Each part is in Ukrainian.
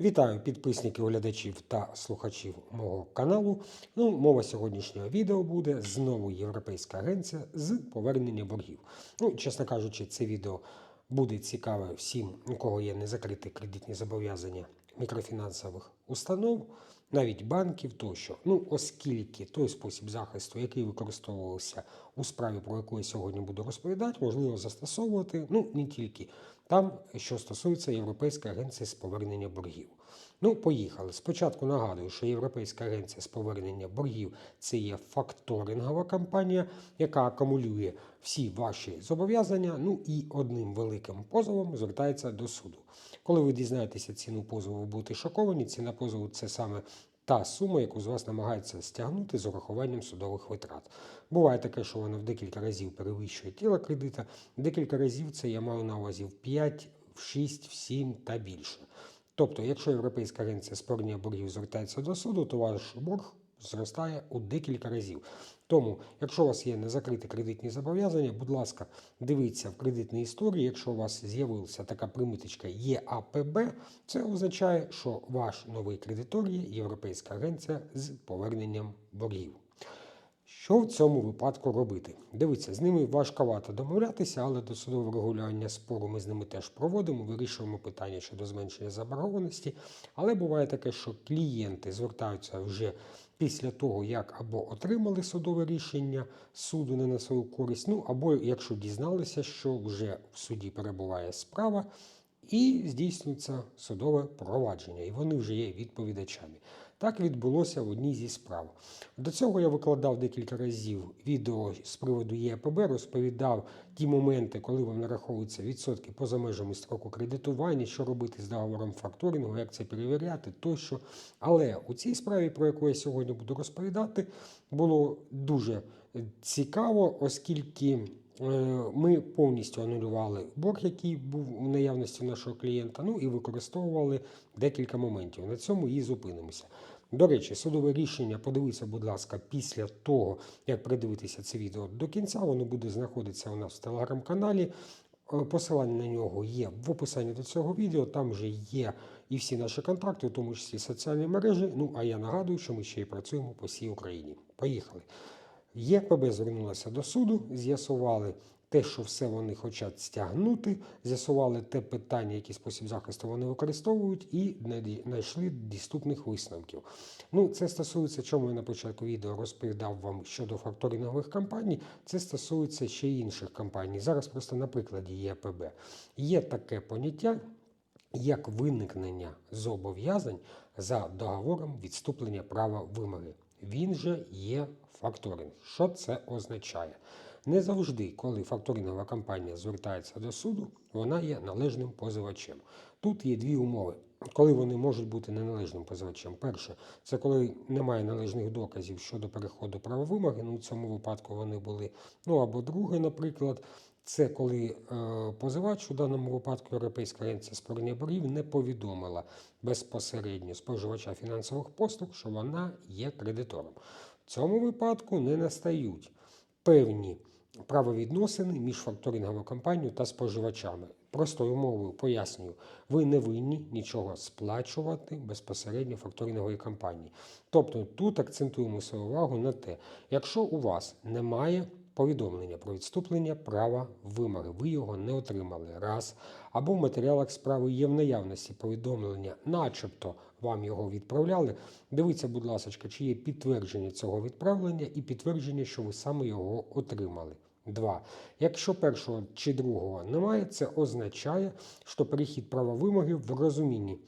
Вітаю підписників, глядачів та слухачів мого каналу. Ну, мова сьогоднішнього відео буде знову Європейська агенція з повернення боргів. Ну, чесно кажучи, це відео буде цікаве всім, у кого є незакриті кредитні зобов'язання мікрофінансових установ, навіть банків тощо. Ну, оскільки той спосіб захисту, який використовувався у справі, про яку я сьогодні буду розповідати, можливо застосовувати ну не тільки там, що стосується Європейської агенції з повернення боргів. Ну, поїхали. Спочатку нагадую, що Європейська агенція з повернення боргів це є факторингова компанія, яка акумулює всі ваші зобов'язання. Ну і одним великим позовом звертається до суду. Коли ви дізнаєтеся ціну позову, будете шоковані. Ціна позову це саме та сума, яку з вас намагаються стягнути з урахуванням судових витрат. Буває таке, що вона в декілька разів перевищує тіло кредита, декілька разів це я маю на увазі в 5, в 6, в 7 та більше. Тобто, якщо Європейська агенція з повернення боргів звертається до суду, то ваш борг зростає у декілька разів. Тому, якщо у вас є незакриті кредитні зобов'язання, будь ласка, дивіться в кредитній історії. Якщо у вас з'явилася така приміточка ЄАПБ, це означає, що ваш новий кредитор є Європейська агенція з поверненням боргів. Що в цьому випадку робити? Дивіться, з ними важковато домовлятися, але до судового регулювання спору ми з ними теж проводимо, вирішуємо питання щодо зменшення заборгованості. Але буває таке, що клієнти звертаються вже після того, як або отримали судове рішення суду не на свою користь, ну або якщо дізналися, що вже в суді перебуває справа. І здійснюється судове провадження, і вони вже є відповідачами. Так відбулося в одній зі справ. До цього я викладав декілька разів відео з приводу ЄПБ, розповідав ті моменти, коли вам нараховуються відсотки поза межами строку кредитування, що робити з договором факторингу, як це перевіряти тощо. Але у цій справі, про яку я сьогодні буду розповідати, було дуже цікаво, оскільки. Е, Ми повністю анулювали борг, який був у наявності нашого клієнта, ну і використовували декілька моментів. На цьому і зупинимося. До речі, судове рішення подивіться, будь ласка, після того, як придивитися це відео до кінця, воно буде знаходитися у нас в телеграм-каналі. Е, Посилання на нього є в описанні до цього відео. Там вже є і всі наші контакти, у тому числі соціальні мережі. Ну а я нагадую, що ми ще й працюємо по всій Україні. Поїхали. ЄПБ звернулася до суду, з'ясували те, що все вони хочуть стягнути, з'ясували те питання, який спосіб захисту вони використовують, і знайшли доступних висновків. Ну, це стосується, чому я на початку відео розповідав вам щодо факторингових компаній. Це стосується ще інших компаній. Зараз просто на прикладі ЄПБ. Є таке поняття. Як виникнення зобов'язань за договором відступлення права вимоги. Він же є факторинг. Що це означає? Не завжди, коли факторингова компанія звертається до суду, вона є належним позивачем. Тут є дві умови. Коли вони можуть бути неналежним позивачем. Перше, це коли немає належних доказів щодо переходу правовимоги. Ну, в цьому випадку вони були. Ну або друге, наприклад, це коли е, позивач у даному випадку Європейська агенція з повернення боргів не повідомила безпосередньо споживача фінансових послуг, що вона є кредитором. В цьому випадку не настають певні правовідносини між факторинговою компанією та споживачами. Простою мовою пояснюю, ви не винні нічого сплачувати безпосередньо факторингової компанії. Тобто тут акцентуємо свою увагу на те, якщо у вас немає повідомлення про відступлення права вимоги, ви його не отримали раз, або в матеріалах справи є в наявності повідомлення, начебто вам його відправляли. Дивіться, будь ласка, чи є підтвердження цього відправлення і підтвердження, що ви саме його отримали. Два. Якщо першого чи другого немає, це означає, що перехід права вимоги в розумінні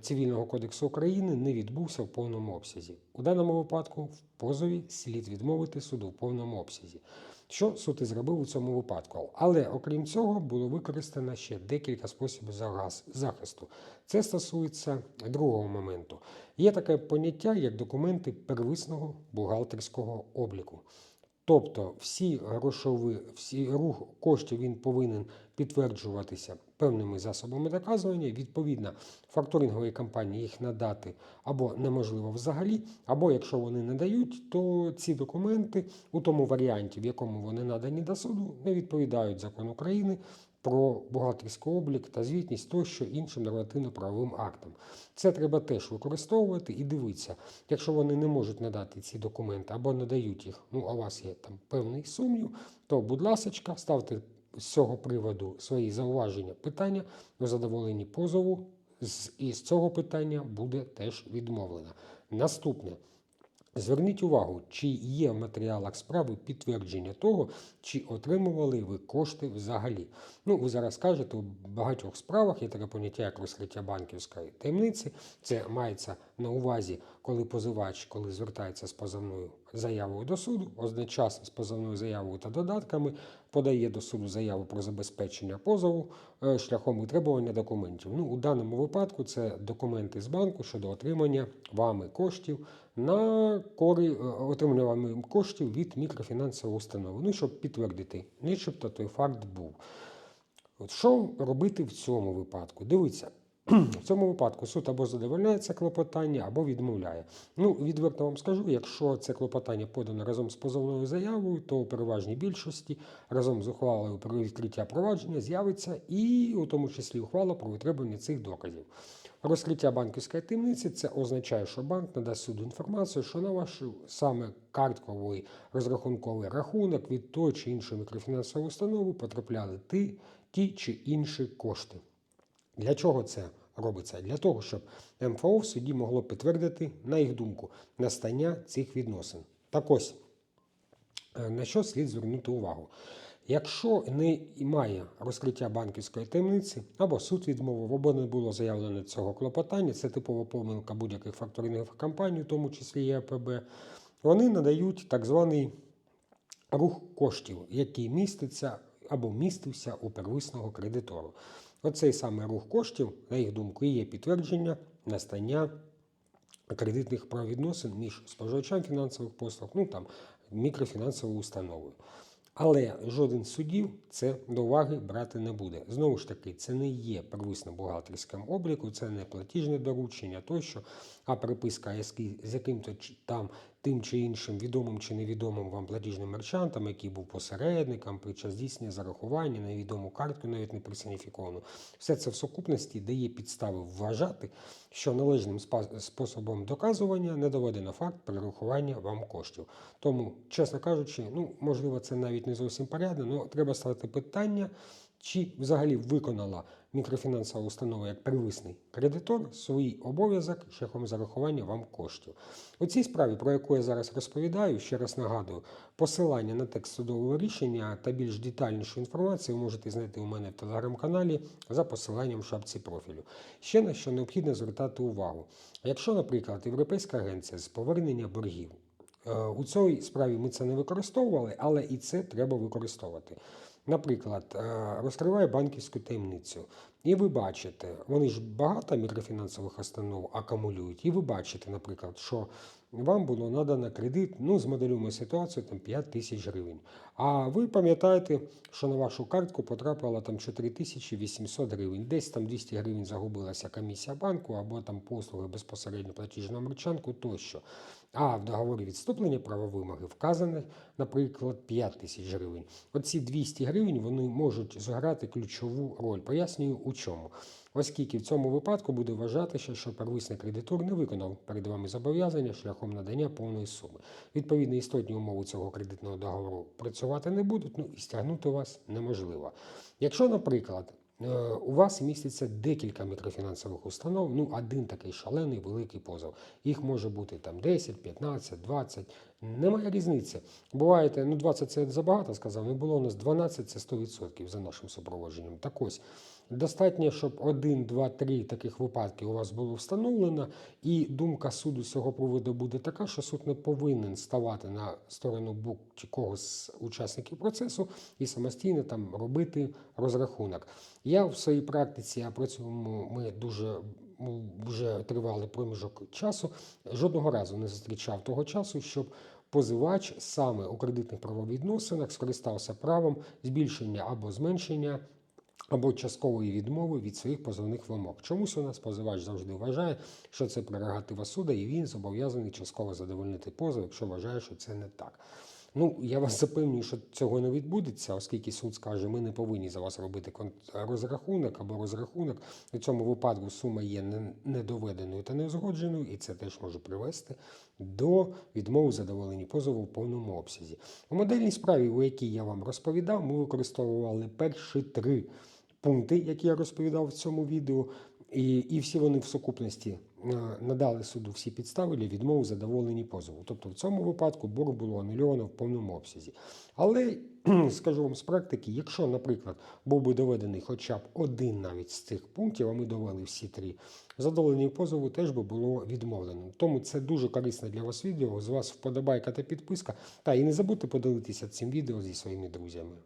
Цивільного кодексу України не відбувся в повному обсязі. У даному випадку в позові слід відмовити суду в повному обсязі. Що суд і зробив у цьому випадку? Але окрім цього було використано ще декілька способів захисту. Це стосується другого моменту. Є таке поняття, як документи первисного бухгалтерського обліку. Тобто всі грошові, всі рух коштів він повинен підтверджуватися певними засобами доказування. Відповідно, факторингові компанії їх надати або неможливо взагалі, або якщо вони не дають, то ці документи у тому варіанті, в якому вони надані до суду, не відповідають закону України про бухгалтерський облік та звітність тощо іншим нормативно-правовим актам. Це треба теж використовувати і дивитися. Якщо вони не можуть надати ці документи або надають їх, ну а у вас є там певний сумнів, то, будь ласка, ставте з цього приводу свої зауваження, питання у задоволенні позову. І з цього питання буде теж відмовлено. Наступне. Зверніть увагу, чи є в матеріалах справи підтвердження того, чи отримували ви кошти взагалі. Ну, ви зараз кажете, у багатьох справах є таке поняття, як розкриття банківської таємниці. Це мається на увазі, коли позивач, коли звертається з позовною заявою до суду, одночасно з позовною заявою та додатками подає до суду заяву про забезпечення позову е, шляхом витребування документів. Ну, у даному випадку це документи з банку щодо отримання вами коштів на кори е, отримання вами коштів від мікрофінансової установи. Ну, щоб підтвердити, начебто той факт був. От що робити в цьому випадку? Дивіться, в цьому випадку суд або задовольняє це клопотання, або відмовляє. Ну, відверто вам скажу, якщо це клопотання подано разом з позовною заявою, то у переважній більшості разом з ухвалою про відкриття провадження з'явиться і у тому числі ухвала про витребування цих доказів. Розкриття банківської таємниці це означає, що банк надасть суду інформацію, що на ваш саме картковий розрахунковий рахунок від того чи іншої мікрофінансової установи потрапляли ті, ті чи інші кошти. Для чого це робиться? Для того, щоб МФО в суді могло підтвердити, на їх думку, настання цих відносин. Так ось, е, на що слід звернути увагу? Якщо не має розкриття банківської таємниці, або суд відмовив, або не було заявлено цього клопотання, це типова помилка будь-яких факторингових компаній, в тому числі ЄПБ, вони надають так званий рух коштів, який міститься або містився у первисного кредитору. Оцей саме рух коштів, на їх думку, і є підтвердження настання кредитних правовідносин між споживачем фінансових послуг, ну там мікрофінансовою установою. Але жоден з судів це до уваги брати не буде. Знову ж таки, це не є первисним бухгалтерським обліку, це не платіжне доручення тощо, а переписка який- з яким-то там тим чи іншим відомим чи невідомим вам платіжним мерчантом, який був посередником під час здійснення зарахування, невідому картку, навіть не персоніфіковану. Все це в сукупності дає підстави вважати, що належним способом доказування не доведено факт перерахування вам коштів. Тому, чесно кажучи, ну можливо, це навіть не зовсім порядно, але треба ставити питання, чи взагалі виконала мікрофінансова установа як первисний кредитор свій обов'язок шляхом зарахування вам коштів. У цій справі, про яку я зараз розповідаю, ще раз нагадую, посилання на текст судового рішення та більш детальнішу інформацію ви можете знайти у мене в телеграм-каналі за посиланням в шапці профілю. Ще на що необхідно звертати увагу. Якщо, наприклад, Європейська агенція з повернення боргів Е, У цій справі ми це не використовували, але і це треба використовувати. Наприклад, е, розкриває банківську таємницю, і ви бачите, вони ж багато мікрофінансових установ акумулюють, і ви бачите, наприклад, що вам було надано кредит, ну, змоделюємо ситуацію, там 5 тисяч гривень. А ви пам'ятаєте, що на вашу картку потрапило там 4800 гривень, десь там 200 гривень загубилася комісія банку або там послуги безпосередньо платіжного мерчанку тощо. А в договорі відступлення правовимоги вказано, наприклад, 5 тисяч гривень. Оці 200 гривень вони можуть зіграти ключову роль. Пояснюю у чому. Оскільки в цьому випадку буде вважатися, що первисний кредитор не виконав перед вами зобов'язання шляхом надання повної суми. Відповідно, істотні умови цього кредитного договору працювати не будуть, ну і стягнути вас неможливо. Якщо, наприклад, У вас міститься декілька мікрофінансових установ, ну один такий шалений великий позов. Їх може бути там 10, 15, 20. Немає різниці. Буваєте, ну 20 це забагато сказав, не було у нас 12 це 100% за нашим супроводженням. Так ось, достатньо, щоб один, два, три таких випадки у вас було встановлено, і думка суду з цього приводу буде така, що суд не повинен ставати на сторону бук чи когось з учасників процесу і самостійно там робити розрахунок. Я в своїй практиці, а при цьому ми дуже ну, вже тривалий проміжок часу, жодного разу не зустрічав того часу, щоб позивач саме у кредитних правовідносинах скористався правом збільшення або зменшення. Або часткової відмови від своїх позовних вимог. Чомусь у нас позивач завжди вважає, що це прерогатива суда, і він зобов'язаний частково задовольнити позов, якщо вважає, що це не так. Ну, я вас запевнюю, що цього не відбудеться, оскільки суд скаже, ми не повинні за вас робити розрахунок або розрахунок. У цьому випадку сума є недоведеною та неузгодженою, і це теж може привести до відмови задоволення позову в повному обсязі. У модельній справі, у якій я вам розповідав, ми використовували перші три пункти, які я розповідав в цьому відео, і, і всі вони в сукупності надали суду всі підстави для відмови задоволені позову. Тобто в цьому випадку борг було анульовано в повному обсязі. Але скажу вам з практики, якщо, наприклад, був би доведений хоча б один навіть з цих пунктів, а ми довели всі три, задоволені позову теж би було відмовлено. Тому це дуже корисне для вас відео. З вас вподобайка та підписка. Та і не забудьте поділитися цим відео зі своїми друзями.